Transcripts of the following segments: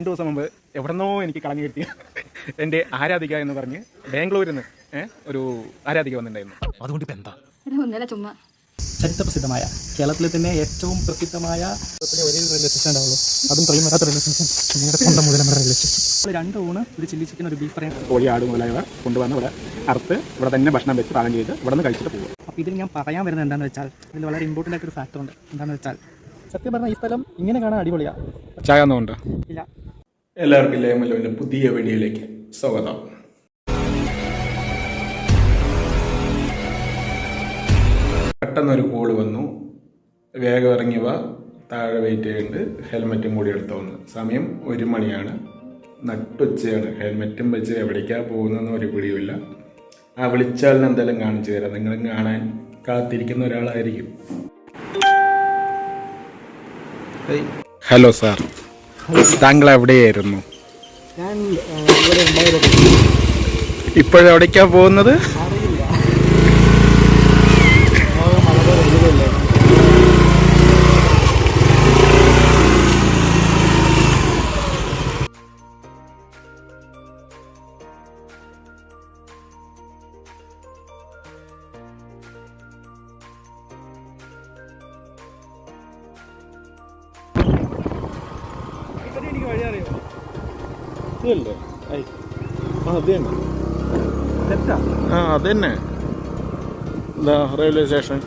രണ്ട് ദിവസം മുമ്പ് എവിടെന്നോ എനിക്ക് കളഞ്ഞു കിട്ടിയ എന്റെ ആരാധിക എന്ന് പറഞ്ഞ് ബാംഗ്ലൂരിൽ നിന്ന് ഒരു ആരാധിക വന്നിട്ടുണ്ടായിരുന്നു. അതുകൊണ്ട് ഇപ്പം എന്താ? ഒന്നല്ല ചുമ്മാ. ചരിത്രപ്രസിദ്ധമായ കേരളത്തിലെ തന്നെ ഏറ്റവും പ്രസിദ്ധമായ ഒരേ റെയിൽവേ സ്റ്റേഷൻ ഉണ്ടാവുള്ളൂ. അതും റെയിൽവേ സ്റ്റേഷൻ നിങ്ങളുടെ സ്വന്തം മുതലമ റെയിൽവേ സ്റ്റേഷൻ രണ്ട് ഊണ് ഒരു ചില്ലി ചിക്കൻ ഒരു ബീഫ് ഫ്രൈ കോഴി ആട് മുതലായവ കൊണ്ടുവന്ന് ഇവിടെ അറുത്ത് ഇവിടെ തന്നെ ഭക്ഷണം വെച്ച് പാകം ചെയ്ത് ഇവിടെ നിന്ന് കഴിച്ചിട്ട് പോകും അപ്പോൾ ഇതിൽ ഞാൻ പറയാൻ വരുന്നത് എന്താണെന്ന് വെച്ചാൽ ഇതിൽ വളരെ ഇമ്പോർട്ടന്റ് ആയിട്ടൊരു ഫാക്ടർ ഉണ്ട്. എന്താണെന്ന് വെച്ചാൽ സത്യം പറഞ്ഞാൽ ഈ സ്ഥലം ഇങ്ങനെ കാണാൻ അടിപൊളിയാണ് ചായ ഒന്നും ഉണ്ട്? ഇല്ല. എല്ലാവർക്കും ലേമലോവിന്റെ പുതിയ വീഡിയോയിലേക്ക് സ്വാഗതം. പെട്ടെന്നൊരു കോൾ വന്നു. വേഗം ഇറങ്ങിയവ താഴെ വെയിറ്റ് ചെയ്യേണ്ട ഹെൽമെറ്റും കൂടി എടുത്തു വന്നു. സമയം ഒരു മണിയാണ്. നട്ടുച്ചയാണ്. ഹെൽമെറ്റും വെച്ച് എവിടേക്കാണ് പോകുന്നതെന്ന് ഒരു പിടിയുമില്ല. ആ വിളിച്ചാലിന് എന്തായാലും കാണിച്ചു തരാം. നിങ്ങളും കാണാൻ കാത്തിരിക്കുന്ന ഒരാളായിരിക്കും. ഹലോ സാർ താങ്കൾ എവിടെയായിരുന്നു ഞാൻ ഇവിടെ ഉണ്ടായിരുന്നു ഇപ്പോഴെവിടേക്കാ പോകുന്നത്? ഇതല്ലേ ആ അത് തന്നെ. ആ അത് തന്നെ. ഇതാ റെയിൽവേ സ്റ്റേഷൻ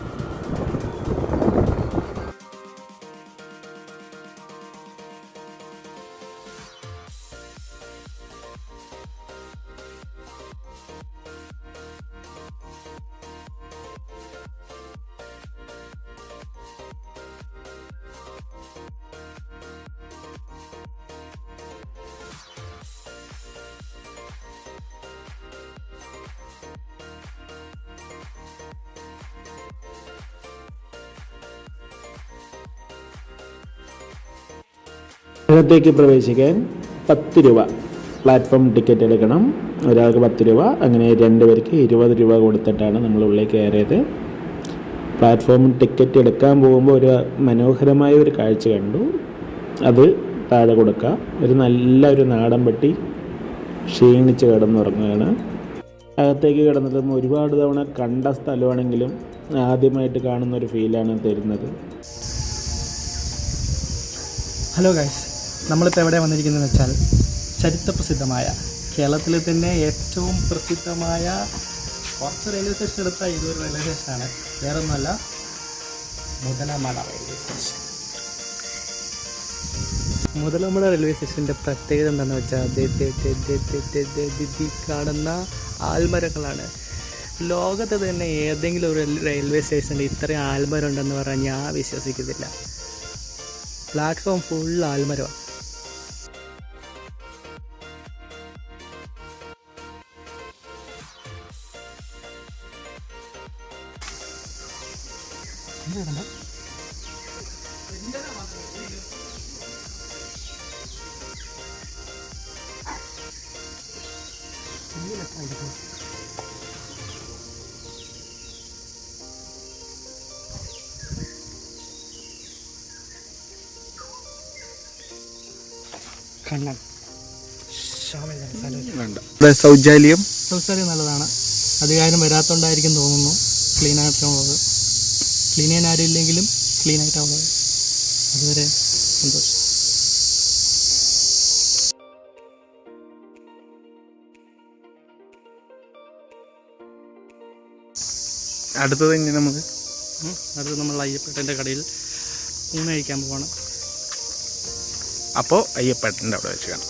അകത്തേക്ക് പ്രവേശിക്കാൻ പത്ത് രൂപ. പ്ലാറ്റ്ഫോം ടിക്കറ്റ് എടുക്കണം. ഒരാൾക്ക് പത്ത് രൂപ. അങ്ങനെ രണ്ട് പേർക്ക് ഇരുപത് രൂപ കൊടുത്തിട്ടാണ് നമ്മൾ ഉള്ളിൽ കയറിയത്. പ്ലാറ്റ്ഫോം ടിക്കറ്റ് എടുക്കാൻ പോകുമ്പോൾ ഒരു മനോഹരമായ ഒരു കാഴ്ച കണ്ടു. അത് താഴെ കൊടുക്കുക ഒരു നല്ല ഒരു നാടൻ പെട്ടി ക്ഷീണിച്ച് കിടന്നുറങ്ങുകയാണ്. അകത്തേക്ക് കിടന്നതും ഒരുപാട് തവണ കണ്ട സ്ഥലമാണെങ്കിലും ആദ്യമായിട്ട് കാണുന്ന ഒരു ഫീലാണ് തരുന്നത്. ഹലോ ഗൈസ് നമ്മളിപ്പോൾ എവിടെ വന്നിരിക്കുന്നതെന്ന് വെച്ചാൽ ചരിത്രപ്രസിദ്ധമായ കേരളത്തിലെ തന്നെ ഏറ്റവും പ്രസിദ്ധമായ കുറച്ച് റെയിൽവേ സ്റ്റേഷൻ എടുത്ത ഇതൊരു റെയിൽവേ സ്റ്റേഷനാണ് വേറെ ഒന്നുമല്ല Muthalamada railway station Muthalamada railway സ്റ്റേഷന്റെ പ്രത്യേകത എന്താണെന്ന് വെച്ചാൽ കാണുന്ന ആൽമരങ്ങളാണ്. ലോകത്ത് തന്നെ ഏതെങ്കിലും ഒരു റെയിൽവേ സ്റ്റേഷനിൽ ഇത്രയും ആൽമരം ഉണ്ടെന്ന് പറഞ്ഞാൽ ഞാൻ വിശ്വസിക്കുന്നില്ല. പ്ലാറ്റ്ഫോം ഫുൾ ആൽമരമാണ് കണ്ണൻ. ശൗചാലയം ശൗചാലയം നല്ലതാണ്. അധികാരം വരാത്തോണ്ടായിരിക്കും തോന്നുന്നു ക്ലീൻ ആയിട്ടുള്ളത് ക്ലീൻ ചെയ്യാൻ ആരും ഇല്ലെങ്കിലും ക്ലീൻ ആയിട്ടാവുന്നത്. അതുവരെ സന്തോഷം. അടുത്തത് ഇനി നമുക്ക്. അടുത്ത് നമ്മൾ അയ്യപ്പേട്ടന്റെ കടയിൽ ഊണ് കഴിക്കാൻ പോവാണ്. അപ്പോൾ അയ്യപ്പേട്ടന്റെ അവിടെ വെച്ച് കാണാം.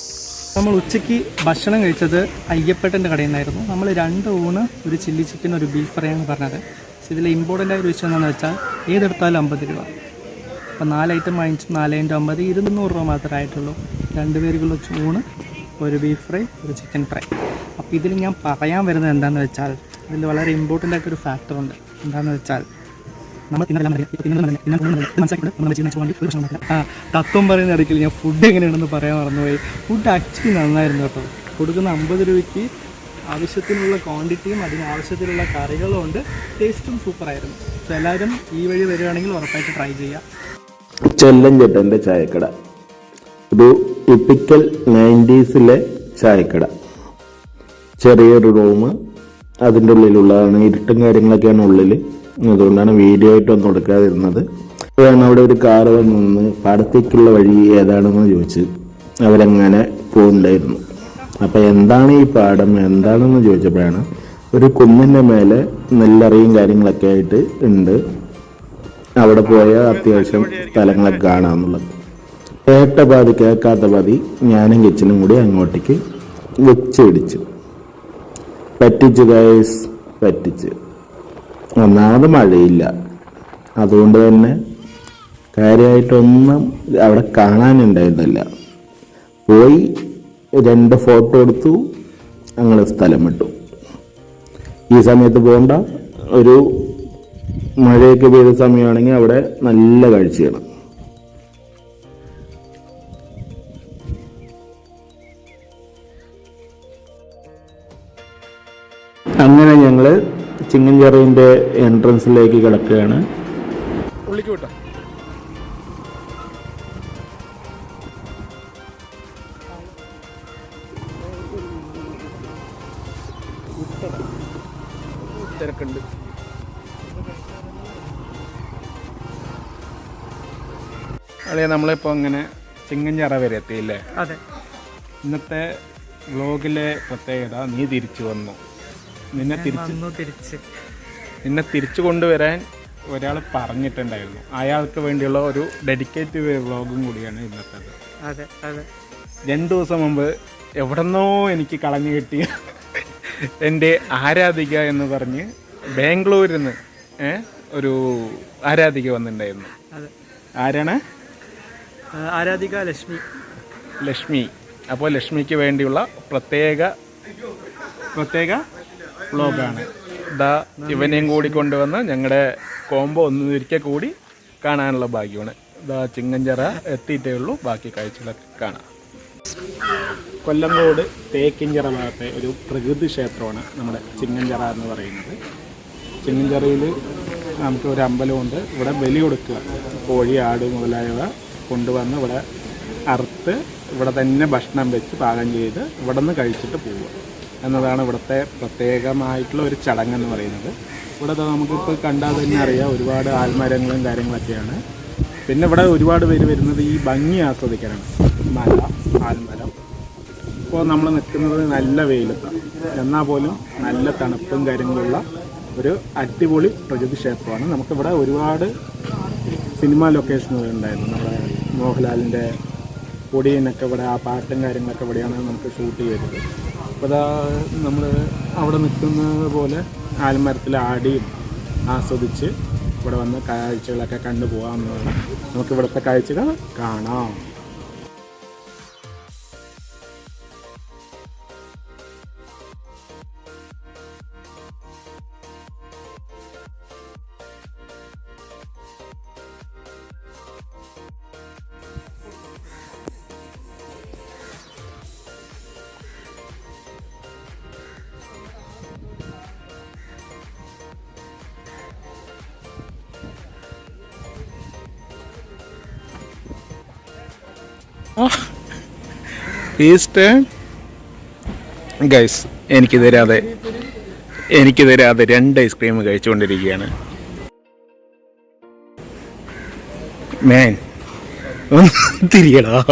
നമ്മൾ ഉച്ചയ്ക്ക് ഭക്ഷണം കഴിച്ചത് അയ്യപ്പേട്ടന്റെ കടയിൽ നിന്നായിരുന്നു. നമ്മൾ രണ്ട് ഊണ് ഒരു ചില്ലി ചിക്കൻ ഒരു ബീഫ് ഫ്രൈ എന്ന് പറഞ്ഞത്. പക്ഷേ ഇതിൽ ഇമ്പോർട്ടന്റ് ആയ ഒരു വിഷയം എന്താണെന്ന് വെച്ചാൽ ഏതെടുത്താലും അമ്പത് രൂപ. അപ്പോൾ നാല് ഐറ്റം വാങ്ങിച്ചു നാല് ഇന്റു അമ്പത് ഇരുന്നൂറ് രൂപ മാത്രമേ ആയിട്ടുള്ളൂ. രണ്ട് പേർക്കുള്ള ഊണ് ഒരു ബീഫ് ഫ്രൈ ഒരു ചിക്കൻ ഫ്രൈ. അപ്പോൾ ഇതിൽ ഞാൻ പറയാൻ വരുന്നത് എന്താണെന്ന് വെച്ചാൽ ഇതിൽ വളരെ ഇമ്പോർട്ടന്റ് ആയിട്ടൊരു ഫാക്ടർ ഉണ്ട്. എന്താണെന്ന് വെച്ചാൽ നമ്മൾ തിന്നെല്ലാം അറിയാം. ഇപ്പോൾ തിന്നുന്നത് ഇന്ന് കൂടുതൽ ഇത് മനസ്സിലാക്കിയിട്ട് നമ്മൾ ചെയ്യുന്ന വേണ്ടി ഒരു പ്രശ്നം തത്വം പറയുന്ന ഇടയ്ക്കിൽ ഞാൻ ഫുഡ് എങ്ങനെയാണെന്ന് പറയാൻ മറന്നുപോയി. ഫുഡ് ആക്ച്വലി നന്നായിരുന്നു കേട്ടോ. കൊടുക്കുന്ന അമ്പത് രൂപയ്ക്ക് ആവശ്യത്തിനുള്ള ക്വാണ്ടിറ്റിയും അതിന് ആവശ്യത്തിലുള്ള കറികളും ഉണ്ട്. ടേസ്റ്റും സൂപ്പറായിരുന്നു അപ്പോൾ എല്ലാവരും ഈ വഴി വരികയാണെങ്കിൽ ഉറപ്പായിട്ട് ട്രൈ ചെയ്യുക ചെല്ലഞ്ചേട്ടന്റെ ചായക്കട. ഒരു ടിപ്പിക്കൽ നയന്റീസിലെ ചായക്കട. ചെറിയൊരു റൂം അതിന്റെ ഉള്ളിലുള്ളതാണ് ഇരുട്ടും കാര്യങ്ങളൊക്കെയാണ് ഉള്ളിൽ അതുകൊണ്ടാണ് വീഡിയോ ആയിട്ടൊന്നും എടുക്കാതിരുന്നത്. അപ്പോഴാണ് അവിടെ ഒരു കാറ് വന്ന് നിന്ന് പാടത്തേക്കുള്ള വഴി ഏതാണെന്ന് ചോദിച്ച് അവരങ്ങനെ പോകുന്നുണ്ടായിരുന്നു അപ്പം എന്താണ് ഈ പാടം? എന്താണെന്ന് ചോദിച്ചപ്പോഴാണ് ഒരു കുന്നിന്റെ മേലെ നെല്ലറിയും കാര്യങ്ങളൊക്കെ ആയിട്ട് ഉണ്ട്. അവിടെ പോയാൽ അത്യാവശ്യം സ്ഥലങ്ങളൊക്കെ കാണാമെന്നുള്ളത്. കേട്ട പാതി കേൾക്കാത്ത പാതി ഞാനും കിച്ചനും കൂടി അങ്ങോട്ടേക്ക് വെച്ചിടിച്ചു പറ്റിച്ച് ഗൈസ് പറ്റിച്ച്. ഒന്നാമത് മഴയില്ല. അതുകൊണ്ട് തന്നെ കാര്യമായിട്ടൊന്നും അവിടെ കാണാനുണ്ടായിരുന്നില്ല. പോയി രണ്ട് ഫോട്ടോ എടുത്തു ഞങ്ങൾ സ്ഥലം വിട്ടു. ഈ സമയത്ത് പോകണ്ട ഒരു മഴയൊക്കെ പെയ്ത സമയമാണെങ്കിൽ അവിടെ നല്ല കാഴ്ചയാണ്. അങ്ങനെ ഞങ്ങൾ ചിങ്ങൻചെറിന്റെ എൻട്രൻസിലേക്ക് കിടക്കുകയാണ്. ഉള്ളിക്ക് വിട്ടോ. തിരക്കുണ്ട്. അളിയ നമ്മളിപ്പോൾ അങ്ങനെ ചിങ്ങഞ്ചിറ വരെ എത്തിയില്ലേ? അതെ. ഇന്നത്തെ വ്ലോഗിലെ പ്രത്യേകത നീ തിരിച്ചു വന്നു. നിന്നെ തിരിച്ച് നിന്നെ തിരിച്ചു കൊണ്ടുവരാൻ ഒരാൾ പറഞ്ഞിട്ടുണ്ടായിരുന്നു. അയാൾക്ക് വേണ്ടിയുള്ള ഒരു ഡെഡിക്കേറ്റീവ് വ്ലോഗും കൂടിയാണ് ഇന്നത്തേത്. അതെ അതെ. രണ്ടു ദിവസം മുമ്പ് എവിടെന്നോ എനിക്ക് കളഞ്ഞു കിട്ടിയ എന്റെ ആരാധിക എന്ന് പറഞ്ഞ് ബാംഗ്ലൂരിൽ നിന്ന് ഒരു ആരാധിക വന്നിട്ടുണ്ടായിരുന്നു. ആരാണ്? ആരാധിക ലക്ഷ്മി. ലക്ഷ്മി. അപ്പോൾ ലക്ഷ്മിക്ക് വേണ്ടിയുള്ള പ്രത്യേക പ്രത്യേക വ്ലോഗാണ് ഇതാ ഇവനെയും കൂടി കൊണ്ടുവന്ന് ഞങ്ങളുടെ കോംബോ ഒന്ന് കൂടി കാണാനുള്ള ഭാഗ്യമാണ്. ഇതാ ചിങ്ങഞ്ചിറ എത്തിയിട്ടേ ഉള്ളൂ. ബാക്കി കാഴ്ചകളൊക്കെ കാണാം. കൊല്ലംകോട് തേക്കിഞ്ചിറ ഭാഗത്തെ ഒരു പ്രകൃതി ക്ഷേത്രമാണ് നമ്മുടെ ചിങ്ങഞ്ചിറ എന്ന് പറയുന്നത്. ചിങ്ങഞ്ചിറയിൽ നമുക്ക് ഒരു അമ്പലമുണ്ട്. ഇവിടെ ബലി കൊടുക്കുക. കോഴി ആട് മുതലായവ കൊണ്ടുവന്ന് ഇവിടെ അറുത്ത് ഇവിടെ തന്നെ ഭക്ഷണം വെച്ച് പാകം ചെയ്ത് ഇവിടെ നിന്ന് കഴിച്ചിട്ട് പോവുക. എന്നതാണ് ഇവിടുത്തെ പ്രത്യേകമായിട്ടുള്ള ഒരു ചടങ്ങ് എന്ന് പറയുന്നത്. ഇവിടെ നമുക്കിപ്പോൾ കണ്ടാൽ തന്നെ അറിയാം ഒരുപാട് ആൽമരങ്ങളും കാര്യങ്ങളൊക്കെയാണ്. പിന്നെ ഇവിടെ ഒരുപാട് പേര് വരുന്നത് ഈ ഭംഗി ആസ്വദിക്കാനാണ്. മല ആൽമരം. ഇപ്പോൾ നമ്മൾ നിൽക്കുന്നത് നല്ല വെയിലത്താണ്. എന്നാൽ പോലും നല്ല തണുപ്പും കാര്യങ്ങളുള്ള ഒരു അടിപൊളി പ്രകൃതി ക്ഷേത്രമാണ് നമുക്കിവിടെ ഒരുപാട് സിനിമ ലൊക്കേഷനുകൾ ഉണ്ടായിരുന്നു. നമ്മുടെ മോഹൻലാലിന്റെ പൊടിയനൊക്കെ ഇവിടെ ആ പാട്ടും കാര്യങ്ങളൊക്കെ ഇവിടെയാണ് നമുക്ക് ഷൂട്ട് ചെയ്തത്. അപ്പോൾ അതാ നമ്മൾ അവിടെ നിൽക്കുന്നത് പോലെ ആൽമരത്തിൽ ആടിയും ആസ്വദിച്ച് ഇവിടെ വന്ന് കാഴ്ചകളൊക്കെ കണ്ടു പോകാവുന്നതാണ് നമുക്ക് ഇവിടുത്തെ കാഴ്ചകൾ കാണാം. ഈസ്റ്റ് ഗൈസ് എനിക്ക് തരാതെ എനിക്ക് തരാതെ രണ്ട് ഐസ്ക്രീം കഴിച്ചുകൊണ്ടിരിക്കുകയാണ്. മേൻ ഒന്ന് തിരിയടാ.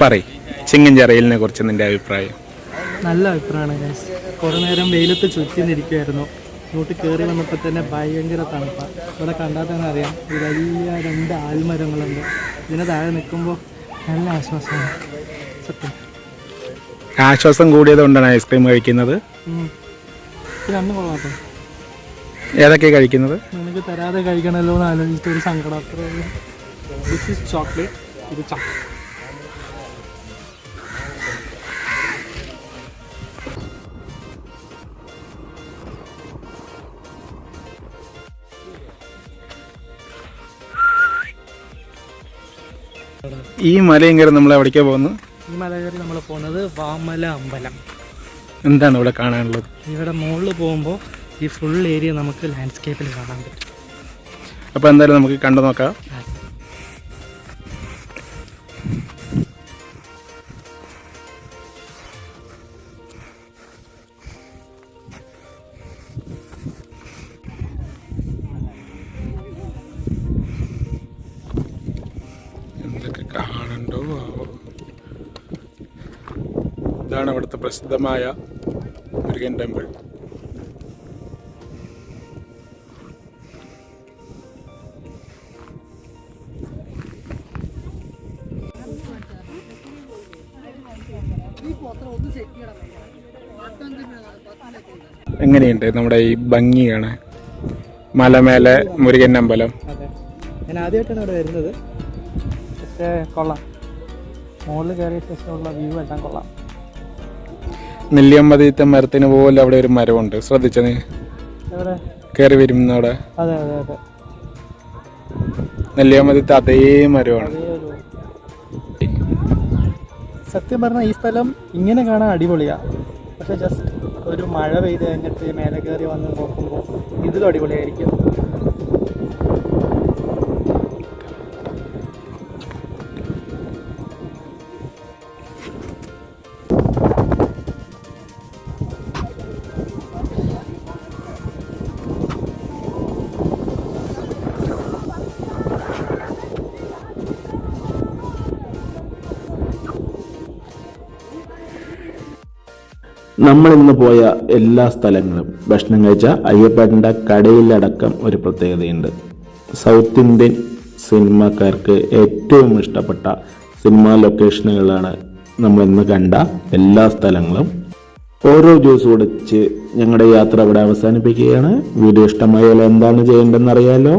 പറയ് ചിങ്ങഞ്ചിറയിലിനെ കുറിച്ച് നിന്റെ അഭിപ്രായം. നല്ല അഭിപ്രായമാണ് കുറേ നേരം വെയിലത്ത് ചുറ്റി നിൽക്കുമായിരുന്നു ഇങ്ങോട്ട് കയറി വന്നപ്പോൾ തന്നെ ഭയങ്കര തണുപ്പാണ് ഇവിടെ കണ്ടാൽ തന്നെ അറിയാം. വലിയ രണ്ട് ആൽമരങ്ങളുണ്ട്. ഇതിന് താഴെ നിൽക്കുമ്പോൾ നല്ല ആശ്വാസമാണ്. സത്യം. ആശ്വാസം കൂടിയത് കൊണ്ടാണ് ഐസ്ക്രീം കഴിക്കുന്നത്. രണ്ട് കൊള്ളാട്ടോ ഏതൊക്കെ കഴിക്കുന്നത്? നിനക്ക് തരാതെ കഴിക്കണമല്ലോ എന്ന് ആലോചിച്ചിട്ട് ഒരു സങ്കടം. അത്രേ ദിസ് ഇസ് ചോക്ലേറ്റ് ഇത് ചക്ക ഈ മലയും കയറി നമ്മൾ എവിടേക്കാ പോകുന്നത്? ഈ മല കയറി നമ്മൾ പോകുന്നത് വാമല അമ്പലം എന്താണ് ഇവിടെ കാണാനുള്ളത്? ഇവിടെ മുകളിൽ പോകുമ്പോൾ ഈ ഫുൾ ഏരിയ നമുക്ക് ലാൻഡ്സ്കേപ്പിൽ കാണാൻ പറ്റും. അപ്പോൾ എന്തായാലും നമുക്ക് കണ്ടു നോക്കാം. ഇതാണ് അവിടുത്തെ പ്രസിദ്ധമായ മുരുകൻ ടെമ്പിൾ. എങ്ങനെയുണ്ട് നമ്മുടെ ഈ ഭംഗിയാണ്? മലമേലെ മുരുകൻ അമ്പലം. ഞാൻ ആദ്യമായിട്ടാണ് ഇവിടെ വരുന്നത്. പക്ഷേ കൊള്ളാം. മുകളിൽ കയറിയ ശേഷമുള്ള വ്യൂ എല്ലാം കൊള്ളാം. നെല്ലിയമ്പതിത്തെ മരത്തിന് പോലെ അവിടെ ഒരു മരമുണ്ട്. ശ്രദ്ധിച്ച നീ? കയറി വരും അതെ അതെ അതെ. അതേ മരമാണ്. സത്യം പറഞ്ഞാൽ ഈ സ്ഥലം ഇങ്ങനെ കാണാൻ അടിപൊളിയാ. പക്ഷെ ജസ്റ്റ് ഒരു മഴ പെയ്ത് കഴിഞ്ഞിട്ട് മേലെ കയറി വന്ന് നോക്കുമ്പോൾ ഇതിലും അടിപൊളിയായിരിക്കും. നമ്മൾ ഇന്ന് പോയ എല്ലാ സ്ഥലങ്ങളും ഭക്ഷണം കഴിച്ച അയ്യപ്പേട്ടന്റെ കടയിലടക്കം ഒരു പ്രത്യേകതയുണ്ട്. സൗത്ത് ഇന്ത്യൻ സിനിമക്കാർക്ക് ഏറ്റവും ഇഷ്ടപ്പെട്ട സിനിമാ ലൊക്കേഷനുകളാണ് നമ്മൾ ഇന്ന് കണ്ട എല്ലാ സ്ഥലങ്ങളും. ഓരോ ജ്യൂസ് കുടിച്ച് ഞങ്ങളുടെ യാത്ര ഇവിടെ അവസാനിപ്പിക്കുകയാണ്. വീഡിയോ ഇഷ്ടമായാലോ എന്താണ് ചെയ്യേണ്ടതെന്ന് അറിയാലോ.